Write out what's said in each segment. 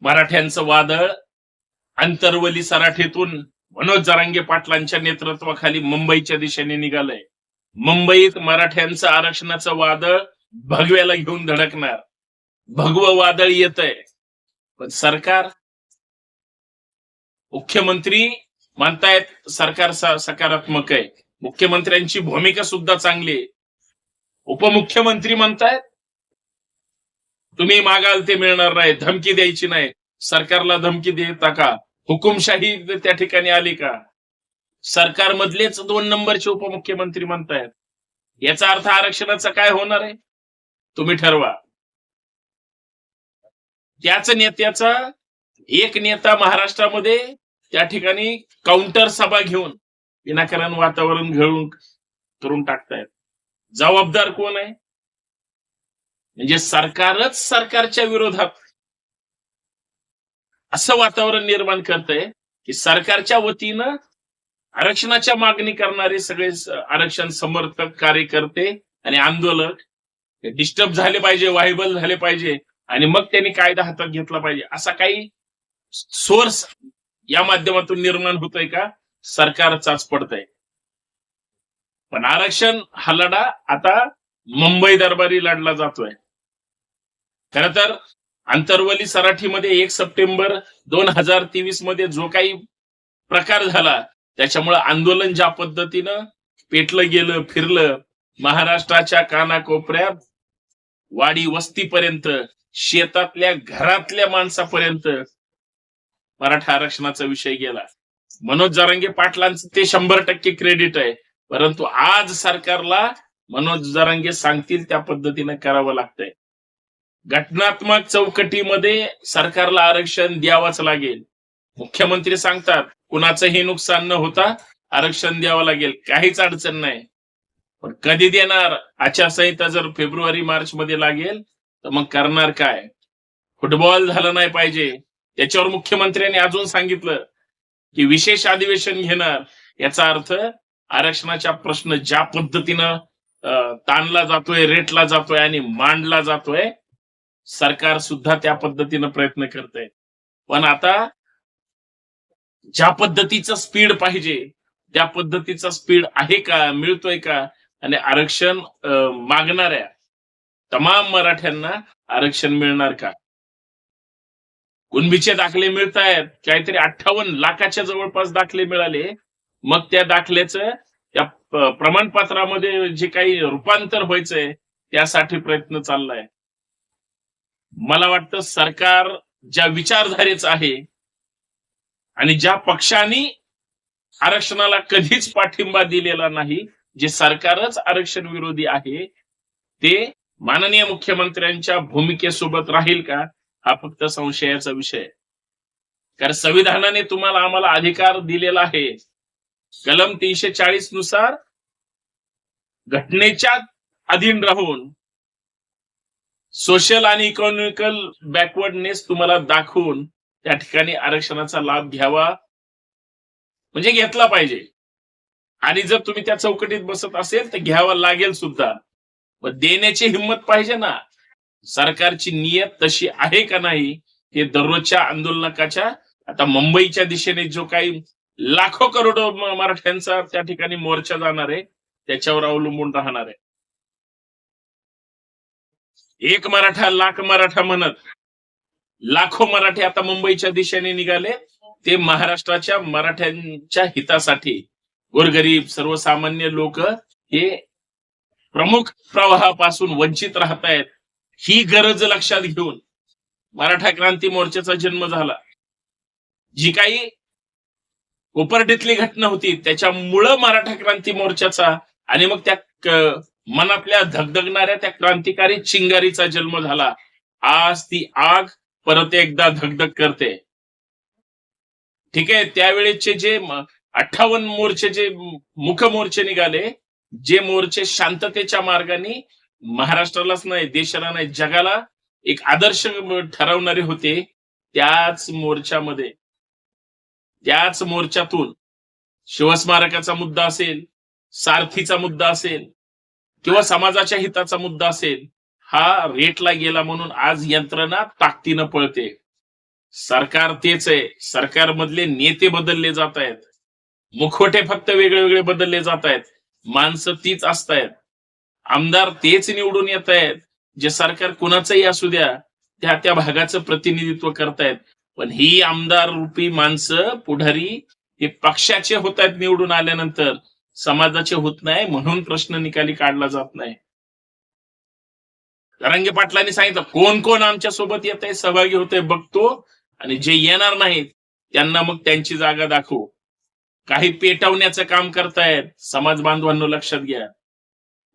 मराठ्यांचं वादळ आंतरवली सराठीतून मनोज जरांगे पाटलांच्या नेतृत्वाखाली मुंबईच्या दिशेने निघालंय. मुंबईत मराठ्यांचं आरक्षणाचं वादळ भगव्याला घेऊन धडकणार. भगवं वादळ येत आहे पण सरकार मुख्यमंत्री म्हणतायत सरकार सकारात्मक आहे. मुख्यमंत्र्यांची भूमिका सुद्धा चांगली आहे. उपमुख्यमंत्री म्हणतायत तुम्ही मागाल ते मिळणार नाही धमकी द्यायची नाही. सरकारला धमकी देता का हुकुमशाही त्या ठिकाणी आली का? सरकारमधलेच दोन नंबरचे उपमुख्यमंत्री म्हणतायत. याचा अर्थ आरक्षणाचा काय होणार आहे? तुम्ही ठरवा. त्याच नेत्याचा एक नेता महाराष्ट्रामध्ये त्या ठिकाणी काउंटर सभा घेऊन विनाकारण वातावरण घेऊन करून टाकतायत. जबाबदार कोण आहे? म्हणजे सरकारच सरकारच्या विरोधात असं वातावरण निर्माण करतंय की सरकारच्या वतीनं आरक्षणाच्या मागणी करणारे सगळे आरक्षण समर्थक कार्यकर्ते आणि आंदोलक डिस्टर्ब झाले पाहिजे वायबल झाले पाहिजे आणि मग त्यांनी कायदा हातात घेतला पाहिजे. असा काही सोर्स या माध्यमातून निर्माण होतोय का? सरकारचाच पडतंय. पण आरक्षण हा लढा आता मुंबई दरबारी लढला जातोय. खर तर आंतरवली सराठीमध्ये एक सप्टेंबर दोन हजार तेवीसमध्ये जो काही प्रकार झाला त्याच्यामुळे आंदोलन ज्या पद्धतीनं पेटलं गेलं फिरलं महाराष्ट्राच्या कानाकोपऱ्यात वाडी वस्तीपर्यंत शेतातल्या घरातल्या माणसापर्यंत मराठा आरक्षणाचा विषय गेला. मनोज जारंगे पाटलांचं ते शंभर टक्के क्रेडिट आहे. परंतु आज सरकारला मनोज जरांगे सांगतील त्या पद्धतीनं करावं लागतंय. घटनात्मक चौकटीमध्ये सरकारला आरक्षण द्यावंच लागेल. मुख्यमंत्री सांगतात कुणाचंही नुकसान न होता आरक्षण द्यावं लागेल. काहीच अडचण नाही. पण कधी देणार? आचारसंहिता जर फेब्रुवारी मार्च मध्ये लागेल तर मग करणार काय? फुटबॉल झालं नाही पाहिजे. त्याच्यावर मुख्यमंत्र्यांनी अजून सांगितलं की विशेष अधिवेशन घेणार. याचा अर्थ आरक्षणाच्या प्रश्न ज्या पद्धतीनं ताणला जातोय रेटला जातोय आणि मांडला जातोय सरकार सुद्धा त्या पद्धतीनं प्रयत्न करत आहे पण आता ज्या पद्धतीचं स्पीड पाहिजे त्या पद्धतीचा स्पीड आहे का मिळतोय का आणि आरक्षण मागणाऱ्या तमाम मराठ्यांना आरक्षण मिळणार का? कुणबीचे दाखले मिळत आहेत काहीतरी अठ्ठावन्न लाखाच्या जवळपास दाखले मिळाले. मग त्या दाखल्याचं त्या प्रमाणपत्रामध्ये जे काही रूपांतर व्हायचंय त्यासाठी प्रयत्न चाललाय. मला वाटतं सरकार ज्या विचारधारेच आहे आणि ज्या पक्षांनी आरक्षणाला कधीच पाठिंबा दिलेला नाही जे सरकारच आरक्षण विरोधी आहे ते माननीय मुख्यमंत्र्यांच्या भूमिकेसोबत राहील का हा फक्त संशयाचा विषय आहे. कारण संविधानाने तुम्हाला आम्हाला अधिकार दिलेला आहे कलम तीनशे चाळीसनुसार घटनेच्या अधीन राहून सोशल आणि इकॉनॉमिकल बॅकवर्डनेस तुम्हाला दाखवून त्या ठिकाणी आरक्षणाचा लाभ घ्यावा. म्हणजे घेतला पाहिजे. आणि जर तुम्ही त्या चौकटीत बसत असेल तर घ्यावा लागेल सुद्धा. व देण्याची हिंमत पाहिजे ना. सरकारची नियत तशी आहे का नाही हे दररोजच्या आंदोलनाच्या आता मुंबईच्या दिशेने जो काही लाखो करोडो मराठ्यांचा त्या ठिकाणी मोर्चा जाणार आहे त्याच्यावर अवलंबून राहणार आहे. एक मराठा लाख मराठा म्हणत. लाखो मराठे आता मुंबईच्या दिशेने निघाले. ते महाराष्ट्राच्या मराठ्यांच्या हितासाठी. गोरगरीब सर्वसामान्य लोक हे प्रमुख प्रवाहापासून वंचित राहत आहेत ही गरज लक्षात घेऊन मराठा क्रांती मोर्चाचा जन्म झाला. जी काही कोपर्डीतली घटना होती त्याच्यामुळं मराठा क्रांती मोर्चाचा आणि मग त्या मनातल्या धगधगणाऱ्या त्या क्रांतिकारी चिंगारीचा जन्म झाला. आज ती आग परत एकदा धगधग करते. ठीक आहे त्यावेळेचे जे अठ्ठावन्न मोर्चे जे मुख मोर्चे निघाले जे मोर्चे शांततेच्या मार्गाने महाराष्ट्रालाच नाही देशाला नाही जगाला एक आदर्श ठरवणारे होते त्याच मोर्चामध्ये. त्याच मोर्चातून शिवस्मारकाचा मुद्दा असेल सारथीचा मुद्दा असेल किंवा समाजाच्या हिताचा मुद्दा असेल हा रेटला गेला म्हणून आज यंत्रणा ताकदीनं पळते. सरकार तेच आहे. सरकारमधले नेते बदलले जात आहेत. मुखवटे फक्त वेगळे वेगळे बदलले जात आहेत. माणसं तीच असतायत. आमदार तेच निवडून येत आहेत. जे सरकार कुणाचंही असू द्या त्या त्या भागाचं प्रतिनिधित्व करतायत. पण ही आमदार रूपी माणसं पुढारी हे पक्षाचे होत आहेत निवडून आल्यानंतर. समाजाचे होत नाही म्हणून प्रश्न निकाली काढला जात नाही. रंगे पाटलांनी सांगितलं कोण कोण आमच्यासोबत येत आहे सहभागी होते बघतो. आणि जे येणार नाहीत त्यांना मग त्यांची जागा दाखवू. काही पेटवण्याचं काम करतायत समाज बांधवांनो लक्षात घ्या.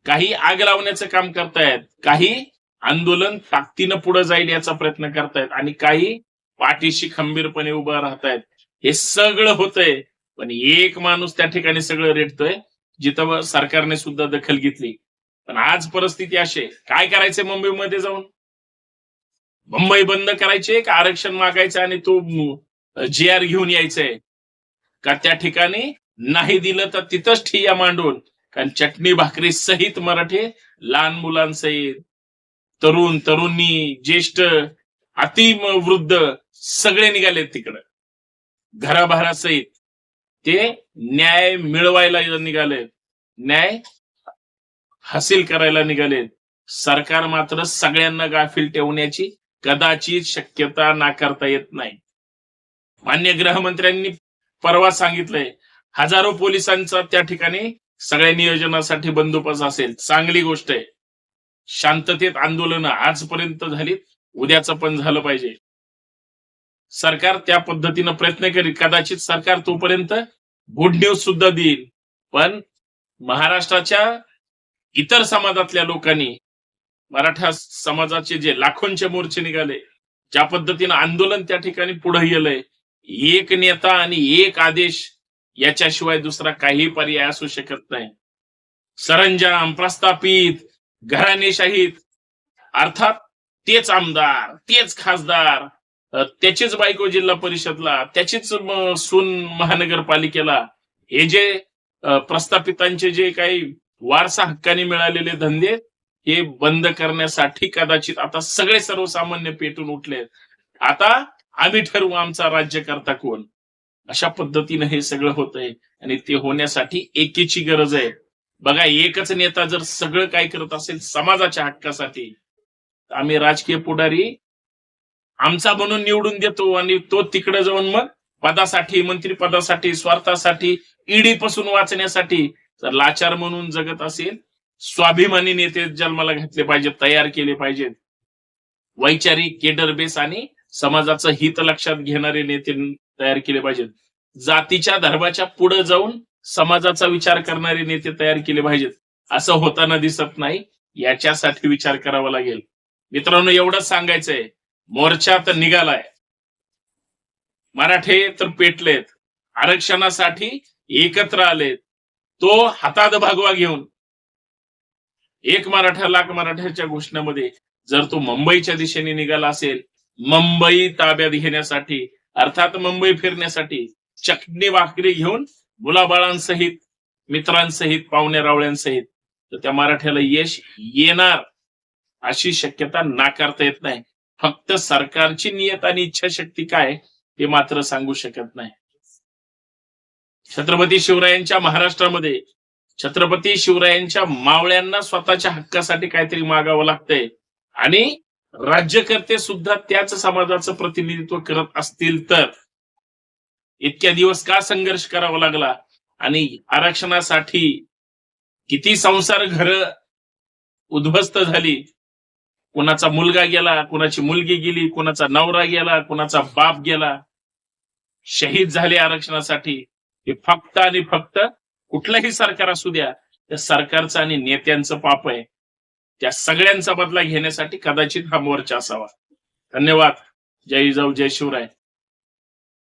काही आग लावण्याचं काम करतायत काही आंदोलन ताकदीनं पुढे जाईल याचा प्रयत्न करतायत. आणि काही पाठीशी खंबीरपणे उभं राहतायत. हे सगळं होतंय. पण एक माणूस त्या ठिकाणी सगळं रेटतोय जिथं सरकारने सुद्धा दखल घेतली. पण आज परिस्थिती अशी आहे. काय करायचंय मुंबईमध्ये जाऊन? मुंबई बंद करायचे का आरक्षण मागायचं आणि तो जी आर घेऊन यायचंय? का त्या ठिकाणी नाही दिलं तर तिथंच ठिया मांडून. कारण चटणी भाकरी सहित मराठी लहान मुलांसहित तरुण तरुणी ज्येष्ठ अतिवृद्ध सगळे निघालेत तिकडं. घराभारासहित ते न्याय मिळवायला निघालेत न्याय हासिल करायला निघालेत सरकार मात्र सगळ्यांना गाफील ठेवण्याची कदाचित शक्यता नाकारता येत नाही. मान्य गृहमंत्र्यांनी परवा सांगितलंय हजारो पोलिसांचा त्या ठिकाणी सगळ्या नियोजनासाठी बंदोबस्त असेल. चांगली गोष्ट आहे. शांततेत आंदोलन आजपर्यंत झालीत उद्याचं पण झालं पाहिजे. सरकार त्या पद्धतीनं प्रयत्न करीत कदाचित सरकार तोपर्यंत गुड न्यूज सुद्धा देईल. पण महाराष्ट्राच्या इतर समाजातल्या लोकांनी मराठा समाजाचे जे लाखोंचे मोर्चे निघाले ज्या पद्धतीनं आंदोलन त्या ठिकाणी पुढे गेलंय एक नेता आणि एक आदेश याच्याशिवाय दुसरा काही पर्याय असू शकत नाही. सरंजाम प्रस्थापित घराणेशाहीत अर्थात तेच आमदार तेच खासदार त्याचीच बायको जिल्हा परिषदला त्याचीच सून महानगरपालिकेला हे जे प्रस्थापितांचे जे काही वारसा हक्काने मिळालेले धंदे हे बंद करण्यासाठी कदाचित आता सगळे सर्वसामान्य पेटून उठले आता आम्ही ठरवू आमचा राज्यकर्ता कोण. अशा पद्धतीनं हे सगळं होतंय आणि ते होण्यासाठी एकीची गरज आहे. बघा एकच नेता जर सगळं काय करत असेल समाजाच्या हक्कासाठी आम्ही राजकीय पुढारी आमचा म्हणून निवडून देतो आणि तो तिकडे जाऊन मग पदासाठी मंत्रीपदासाठी स्वार्थासाठी ईडी पासून वाचण्यासाठी तर लाचार म्हणून जगत असेल स्वाभिमानी नेते जन्माला घातले पाहिजेत तयार केले पाहिजेत. वैचारिक केडर बेस आणि समाजाचं हित लक्षात घेणारे नेते तयार केले पाहिजेत. जातीच्या धर्माच्या पुढे जाऊन समाजाचा विचार करणारे नेते तयार केले पाहिजेत. असं होताना दिसत नाही याच्यासाठी विचार करावा लागेल. मित्रांनो एवढंच सांगायचंय. मोर्चा तर निघालाय. मराठे तर पेटलेत. आरक्षणासाठी एकत्र आलेत. तो हातात भागवा घेऊन. एक मराठा लाख मराठ्याच्या घोषणेमध्ये जर तो मुंबईच्या दिशेने निघाला असेल मुंबई ताब्यात घेण्यासाठी अर्थात मुंबई फिरण्यासाठी चटणी भाकरी घेऊन मुलाबाळांसहित मित्रांसहित पाहुण्या रावळ्यांसहित तर त्या मराठ्याला यश येणार अशी शक्यता नाकारता येत नाही. फक्त सरकारची नियत आणि इच्छाशक्ती काय हे मात्र सांगू शकत नाही. छत्रपती शिवरायांच्या महाराष्ट्रामध्ये छत्रपती शिवरायांच्या मावळ्यांना स्वतःच्या हक्कासाठी काहीतरी मागावं लागतंय आणि राज्यकर्ते सुद्धा त्याच समाजाचं प्रतिनिधित्व करत असतील तर. इतक्या दिवस का संघर्ष करावा लागला आणि आरक्षणासाठी किती संसार घर उद्ध्वस्त झाली कुणाचा मुलगा गेला कुणाची मुलगी गेली कुणाचा नवरा गेला कुणाचा बाप गेला. शहीद झाले आरक्षणासाठी. हे फक्त आणि फक्त कुठलंही सरकार असू द्या त्या सरकारचं आणि नेत्यांचं पाप आहे. त्या सगळ्यांचा बदला घेण्यासाठी कदाचित हा मोर्चा असावा. धन्यवाद. जय जाऊ जय शिवराय.